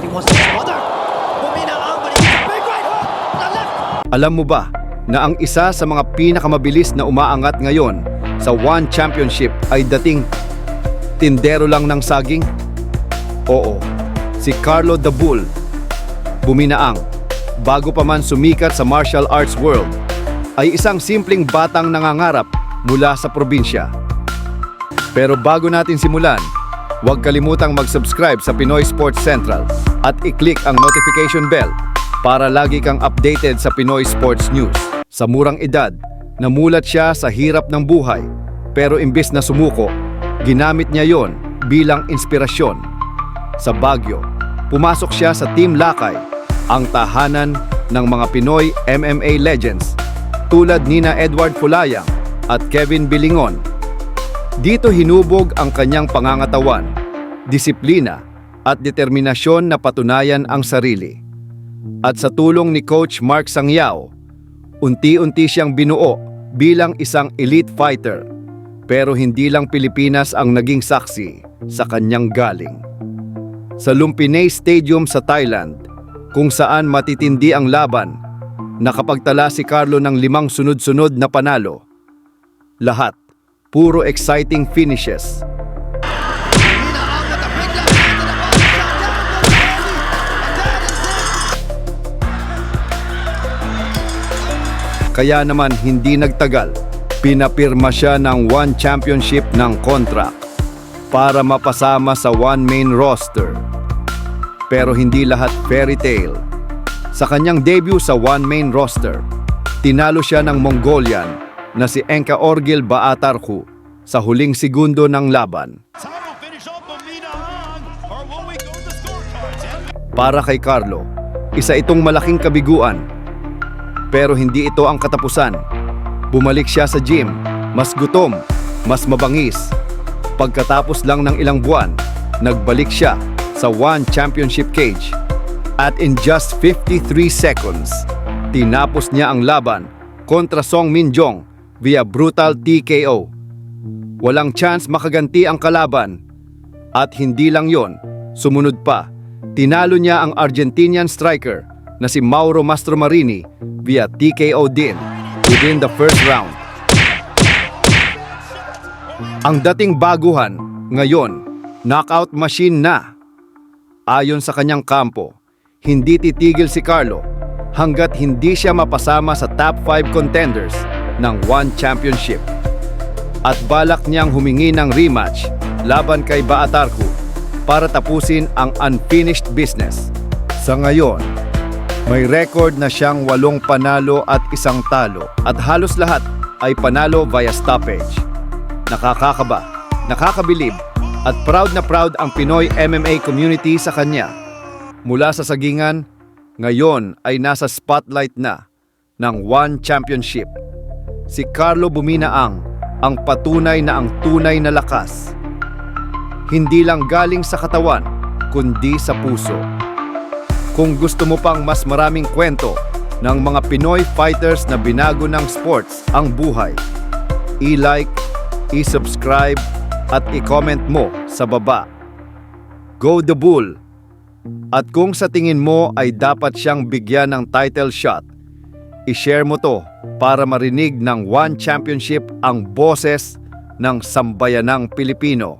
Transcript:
He wants to smother. Bumina ang. Big right hook. The left. Alam mo ba na ang isa sa mga pinakamabilis na umaangat ngayon sa One Championship ay dating tindero lang ng saging? Oo, si Carlo the Bull. Buminaang, bago pa man sumikat sa martial arts world, ay isang simpleng batang nangangarap mula sa probinsya. Pero bago natin simulan, huwag kalimutang mag-subscribe sa Pinoy Sports Central at i-click ang notification bell para lagi kang updated sa Pinoy Sports News. Sa murang edad, namulat siya sa hirap ng buhay pero imbis na sumuko, ginamit niya yon bilang inspirasyon. Sa Baguio, pumasok siya sa Team Lakay, ang tahanan ng mga Pinoy MMA legends tulad nina Edward Fulayang at Kevin Bilingon dito hinubog ang kanyang pangangatawan, disiplina at determinasyon na patunayan ang sarili. At sa tulong ni Coach Mark Sangyao, unti-unti siyang binuo bilang isang elite fighter. Pero hindi lang Pilipinas ang naging saksi sa kanyang galing. Sa Lumpinay Stadium sa Thailand, kung saan matitindi ang laban, nakapagtala si Carlo ng limang sunod-sunod na panalo. Lahat puro exciting finishes. Kaya naman hindi nagtagal, pinapirma siya ng One Championship ng contract para mapasama sa One Main roster. Pero hindi lahat fairy tale. Sa kanyang debut sa One Main roster, tinalo siya ng Mongolian na si Enka Orgil Baatarku sa huling segundo ng laban. Para kay Carlo, isa itong malaking kabiguan. Pero hindi ito ang katapusan. Bumalik siya sa gym, mas gutom, mas mabangis. Pagkatapos lang ng ilang buwan, nagbalik siya sa One Championship cage. At in just 53 seconds, tinapos niya ang laban kontra Song Min Jong via brutal TKO. Walang chance makaganti ang kalaban at hindi lang yon, sumunod pa, tinalo niya ang Argentinian striker na si Mauro Mastromarini via TKO din within the first round. Ang dating baguhan, ngayon, knockout machine na. Ayon sa kanyang kampo, hindi titigil si Carlo hanggat hindi siya mapasama sa top 5 contenders ng One Championship at balak niyang humingi ng rematch laban kay Baatarku para tapusin ang unfinished business. Sa ngayon, may record na siyang walong panalo at isang talo at halos lahat ay panalo via stoppage. Nakakakaba, nakakabilib at proud na proud ang Pinoy MMA community sa kanya. Mula sa sagingan, ngayon ay nasa spotlight na ng One Championship. Si Carlo Buminaang ang patunay na ang tunay na lakas. Hindi lang galing sa katawan, kundi sa puso. Kung gusto mo pang mas maraming kwento ng mga Pinoy fighters na binago ng sports ang buhay, i-like, i-subscribe at i-comment mo sa baba. Go the Bull! At kung sa tingin mo ay dapat siyang bigyan ng title shot, i-share mo to para marinig ng One Championship ang boses ng sambayanang Pilipino.